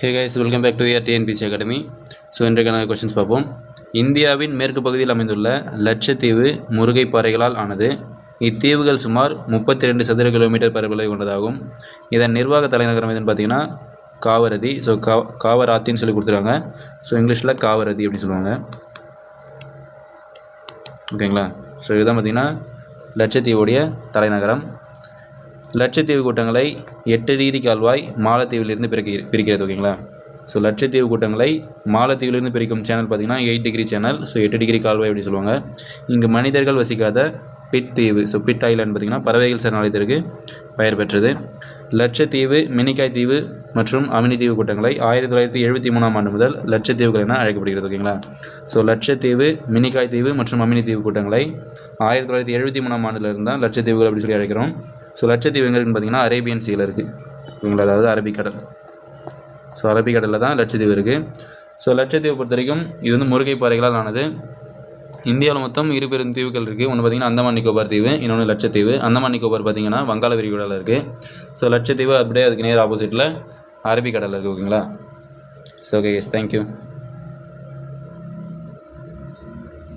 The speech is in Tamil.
Hey guys welcome back to year TNPSC academy so இன்றைக்கான கொஷின்ஸ் பார்ப்போம். இந்தியாவின் மேற்கு பகுதியில் அமைந்துள்ள லட்சத்தீவு முருகை பாறைகளால் ஆனது இத்தீவுகள் சுமார் முப்பத்தி ரெண்டு சதுர கிலோமீட்டர் பரப்பளவை கொண்டதாகும். இதன் நிர்வாக தலைநகரம் எதுன்னு பார்த்தீங்கன்னா காவரதி. ஸோ கா காவராத்தின்னு சொல்லி கொடுத்துருக்காங்க. ஸோ இங்கிலீஷில் காவரதி அப்படின்னு சொல்லுவாங்க. ஓகேங்களா ஸோ இதுதான் பார்த்தீங்கன்னா லட்சத்தீவுடைய தலைநகரம். லட்சத்தீவு கூட்டங்களை எட்டு டிகிரி கால்வாய் மாலத்தீவிலிருந்து பிரிக்க பிரிக்கிறது ஓகேங்களா? ஸோ லட்சத்தீவு கூட்டங்களை மாலத்தீவிலிருந்து பிரிக்கும் சேனல் பார்த்தீங்கன்னா எயிட் டிகிரி சேனல் ஸோ எட்டு டிகிரி கால்வாய் அப்படி சொல்லுவாங்க. இங்கு மனிதர்கள் வசிக்காத பிட் தீவு ஸோ பிட் ஐலாண்ட் பார்த்திங்கன்னா பறவைகள் சரணாலயத்திற்கு பெயர் பெற்றது. லட்சத்தீவு மினிக்காய் தீவு மற்றும் அமினி தீவு கூட்டங்களை ஆயிரத்தி தொள்ளாயிரத்தி எழுபத்தி மூணாம் ஆண்டு முதல் லட்சத்தீவுகள் என அழைக்கப்படுகிறது ஓகேங்களா? ஸோ லட்சத்தீவு மினிக்காய் தீவு மற்றும் அமினி தீவு கூட்டங்களை ஆயிரத்தி தொள்ளாயிரத்தி எழுபத்தி மூணாம் ஆண்டில் இருந்தால் லட்சத்தீவுகள் அப்படின்னு சொல்லி அழைக்கிறோம். ஸோ லட்சத்தீவு பார்த்தீங்கன்னா அரேபியன் சீல இருக்குது ஓகேங்களா அதாவது அரபிக்கடல் ஸோ அரபிக்கடலில் தான் லட்சத்தீவு இருக்குது ஸோ லட்சத்தீவை பொறுத்த வரைக்கும் இது வந்து முருகை பாறைகளால் ஆனது. இந்தியாவில் மொத்தம் இரு பெரும் தீவுகள் இருக்குது ஒன்று பார்த்தீங்கன்னா அந்தமான் நிக்கோபார் தீவு இன்னொன்று லட்சத்தீவு அந்தமான் நிக்கோபார் பார்த்திங்கன்னா வங்காள விரிகுடாவில் இருக்குது ஸோ லட்சத்தீவு அப்படியே அதுக்கு நேர் ஆப்போசிட்டில் அரபிக்கடலில் இருக்குது ஓகேங்களா? So okay yes thank you